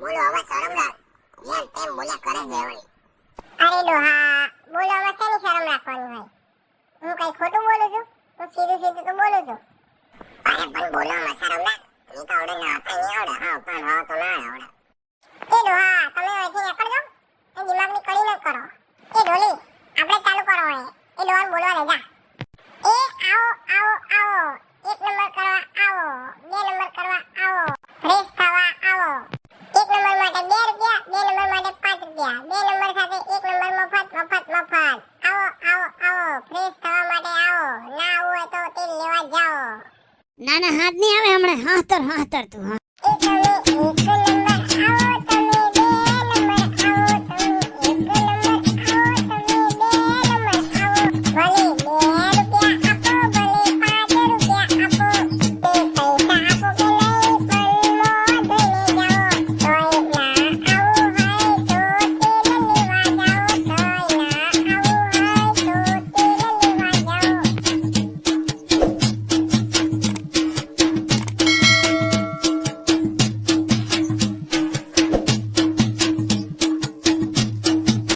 બોલો હવે શરમ રાખ જેમ તેમ બોલ્યા કરે છે વળી. અરે ડોહા બોલવામાં શેની શરમ રાખવાની હોય? હું કઈ ખોટું બોલું છું? હું સીધું સીધું તો બોલું છું. અરે પણ બોલવામાં શરમ રાખ નહીં તો આવડે ના હતા નહીં આવડે હા પણ હા તો ના આવડે એ ડોહા તમે અહીંથી નીકળજો. એ દિમાગની કડી ન કરો. એ ઢોલી આપણે ચાલુ કરો એ ડોહાને બોલવા જા. ના ના હાથ નહીં આવે હમણાં. હાથર હાથર તું હા.